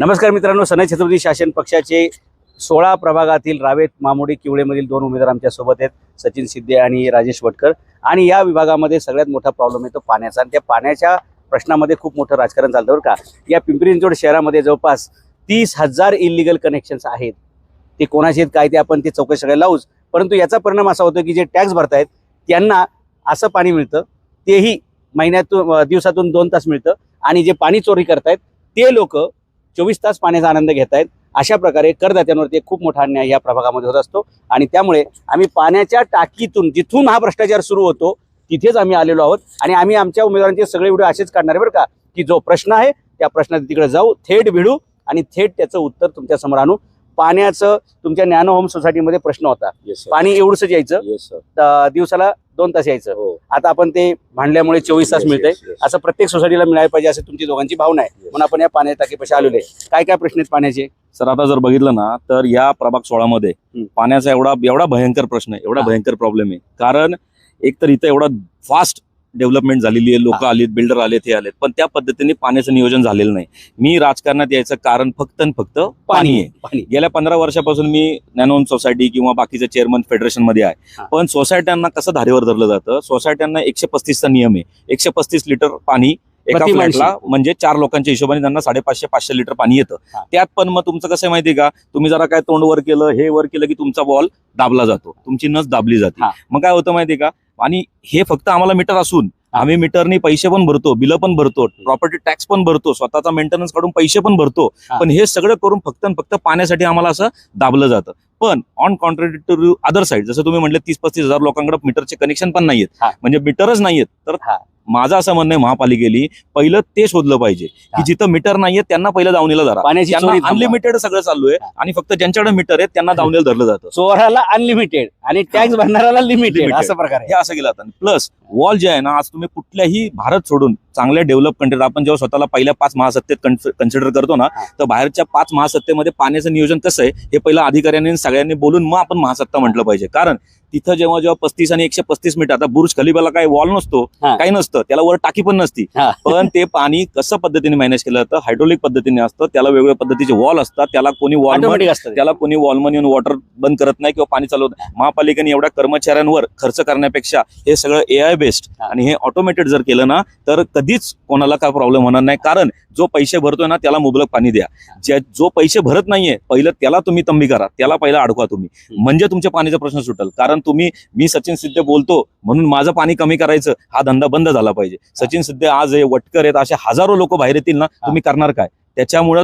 नमस्कार मित्रांनो सनई छत्रपती शासन पक्षाचे सोळा प्रभागातील रावेत मामुडी किवळेमधील दोन उमेदवार आमच्यासोबत आहेत सचिन सिद्धे आणि राजेश वटकर. आणि या विभागामध्ये सगळ्यात मोठा प्रॉब्लेम येतो पाण्याचा. आणि त्या पाण्याच्या प्रश्नामध्ये खूप मोठं राजकारण चालतं बरं का. या पिंपरी चिंचवड शहरामध्ये जवळपास तीस हजार इलिगल कनेक्शन्स आहेत. ते कोणाचे आहेत काय ते आपण ते चौकशी सगळ्या लावूच. परंतु याचा परिणाम असा होतो की जे टॅक्स भरतायत त्यांना असं पाणी मिळतं तेही महिन्यातून दिवसातून दोन तास मिळतं. आणि जे पाणी चोरी करतायत ते लोक चोवीस तास पाण्याचा आनंद घेत आहेत अशा प्रकारे करदात्यांवरती एक खूप मोठा अन्याय या प्रभागामध्ये होत असतो. आणि त्यामुळे आम्ही पाण्याच्या टाकीतून जिथून हा भ्रष्टाचार सुरू होतो तिथेच आम्ही आलेलो आहोत. आणि आम्ही आमच्या उमेदवारांचे सगळे व्हिडिओ असेच काढणार आहे बरं का की जो प्रश्न आहे त्या प्रश्नात तिकडे जाऊ थेट भिडू आणि थेट त्याचं उत्तर तुमच्यासमोर आणू. पाण्याचं तुमच्या नॅनो होम सोसायटीमध्ये प्रश्न होता. पाणी एवढंच यायचं. दिवसाला दोन तास यायचं हो आता आपण ते भांडल्यामुळे चोवीस तास मिळतंय. असं प्रत्येक सोसायटीला मिळायला पाहिजे असं तुमची दोघांची भावना आहे. म्हणून आपण या पाण्या टाकीपाशी आलेलो आहे काय काय प्रश्न आहेत पाण्याचे सर आता जर बघितलं ना तर या प्रभाग सोळामध्ये. पाण्याचा एवढा एवढा भयंकर प्रश्न आहे एवढा. भयंकर प्रॉब्लेम आहे कारण एक तर इथं एवढा फास्ट डेव्हलपमेंट झालेली आहे लोक आलीत बिल्डर आलेत हे आलेत. पण त्या पद्धतीने पाण्याचं नियोजन झालेलं नाही. मी राजकारणात यायचं कारण फक्त आणि फक्त पाणी आहे. गेल्या पंधरा वर्षापासून मी नॅनोन सोसायटी किंवा बाकीचे चेअरमन फेडरेशनमध्ये. आहे पण सोसायट्यांना कसं धारेवर धरलं जातं? सोसायट्यांना एकशे पस्तीसचा नियम आहे. एकशे पस्तीस लिटर पाणी एका. फ्लॅटला म्हणजे चार लोकांच्या हिशोबाने त्यांना साडेपाचशे पाचशे लिटर पाणी येतं. त्यात पण मग तुमचं कसं आहे माहितीये का तुम्ही जरा काय तोंड वर केलं हे वर केलं की तुमचा बॉल दाबला जातो तुमची नस दाबली जाते. मग काय होतं माहितीये का आणि हे फक्त आम्हाला मीटर असून आम्ही मीटरनी पैसे पण भरतो बिलं पण भरतो प्रॉपर्टी टॅक्स पण भरतो स्वतःचा मेंटेनन्स काढून पैसे पण भरतो. पण हे सगळं करून फक्त आणि फक्त पाण्यासाठी आम्हाला असं दाबलं जातं पण ऑन कॉन्ट्रॅडिक्टरी अदर साईड जसं तुम्ही म्हणले तीस पस्तीस हजार लोकांकडे मीटरचे कनेक्शन पण नाहीयेत. म्हणजे मीटरच नाहीयेत तर. माझं असं म्हणणं आहे महापालिकेली पहिलं ते शोधलं पाहिजे. की जिथं मीटर नाहीये त्यांना पहिलं दावणीला धरा. अनलिमिटेड सगळं चालू आहे. आणि फक्त ज्यांच्याकडे मीटर आहेत त्यांना दावणीला धरलं जातं चोराला अनलिमिटेड आणि टॅक्स भरणाऱ्याला लिमिटेड. असं प्रकार हे असं केलं जातं प्लस वॉल जे आहे ना आज तुम्ही कुठल्याही भारत सोडून चांगल्या डेव्हलप कंट्रीत आपण जेव्हा स्वतःला पहिल्या पाच महासत्तेत कन्सिडर करतो ना. तर बाहेरच्या पाच महासत्तेमध्ये पाण्याचं नियोजन कसं आहे हे पहिलं अधिकाऱ्यांनी सगळ्यांनी बोलून मग आपण महासत्ता म्हटलं पाहिजे कारण तिथं जेव्हा जेव्हा पस्तीस आणि एकशे पस्तीस मीटर आता बुर्ज खलिबाला काही वॉल नसतो. काही नसतं त्याला वर टाकी पण नसती. पण ते पाणी कसं पद्धतीने मॅनेज केलं जातं हायड्रोलिक पद्धतीने असतं त्याला वेगवेगळ्या पद्धतीचे वॉल असतात त्याला कोणी वॉल असतं. त्याला कोणी वॉलमन येऊन वॉटर बंद करत नाही किंवा पाणी चालवत नाही. महापालिकेने एवढ्या कर्मचाऱ्यांवर खर्च करण्यापेक्षा हे सगळं ए आय बेस्ड. आणि हे ऑटोमेटेड जर केलं ना तर कधीच कोणाला काय प्रॉब्लेम होणार नाही कारण जो पैसे भरतोय ना त्याला मुबलक पाणी द्या ज्या जो पैसे भरत नाहीये पहिलं त्याला तुम्ही तंबी करा त्याला पहिला अडकवा तुम्ही. म्हणजे तुमच्या पाणीचा प्रश्न सुटेल कारण तुम्ही मी सचिन सिद्धे बोलतो म्हणून माझं पाणी कमी करायचं हा धंदा बंद झाला पाहिजे. सचिन सिद्धे आज हे वटकर आहेत असे हजारो लोक बाहेर येतील ना तुम्ही करणार काय? त्याच्यामुळं